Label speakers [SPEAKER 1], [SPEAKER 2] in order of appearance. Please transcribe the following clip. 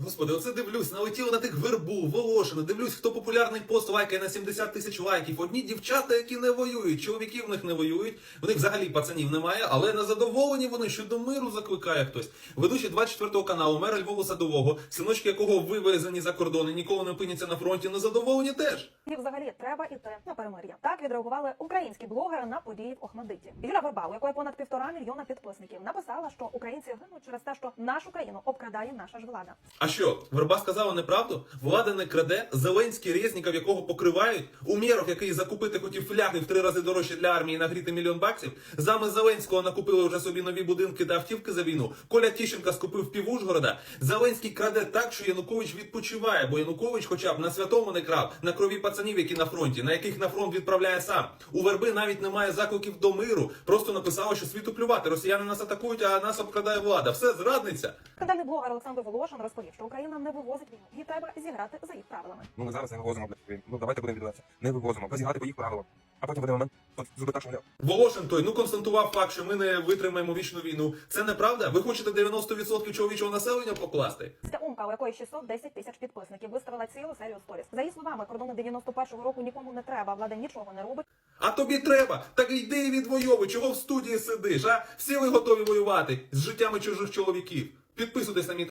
[SPEAKER 1] Господи, оце дивлюсь, налетіло на тих вербу, Волошина, дивлюсь, хто популярний пост лайкає на 70 тисяч лайків. Одні дівчата, які не воюють, чоловіки в них не воюють, в них взагалі пацанів немає, але незадоволені вони, що до миру закликає хтось. Ведучий 24 каналу, мера Львову Садового, синочки якого вивезені за кордони, ніколи не опиняться на фронті, незадоволені теж.
[SPEAKER 2] І взагалі треба іти на перемир'я. Так відреагували українські блогери на події в Охмадиті. Юля Верба, у якої понад півтора мільйона підписників, написала, що українці гинуть через те, що нашу країну обкрадає наша ж влада.
[SPEAKER 1] Що, Верба сказала неправду? Влада не краде, Зеленський Резніков, якого покривають, Умєров, який закупити хотів фляги в три рази дорожче для армії нагріти мільйон баксів, зами Зеленського накупили вже собі нові будинки та автівки за війну. Коля Тіщенка скупив пів Ужгорода. Зеленський краде так, що Янукович відпочиває, бо Янукович хоча б на святому не крав, на крові пацанів, які на фронті, на яких на фронт відправляє сам. У Верби навіть немає закликів до миру. Просто написала, що світу плювати. Росіяни нас атакують, а нас обкрадає влада. Все зрадниця.
[SPEAKER 2] Скандальний блогер Олександр Волошин розповів, що Україна не вивозить війну, і треба зіграти за їх правилами.
[SPEAKER 3] Ну ми зараз не вивозимо, блядь. Ну давайте будемо віддаватися. Не вивозимо, позігати по їх правилам. А потім буде момент, от зробити так, що вони
[SPEAKER 1] Волошин той ну констатував факт, що ми не витримаємо вічну війну. Це неправда? Ви хочете 90% чоловічого населення покласти?
[SPEAKER 2] Ця умка, у якої 610 тисяч підписників, виставила цілу серію сторіс. За її словами, кордони 91-го року нікому не треба, влада нічого не робить.
[SPEAKER 1] А тобі треба. Так йди і відвоюй. Чого в студії сидиш? А всі ви готові воювати з життями чужих чоловіків. Підписуйтесь на мій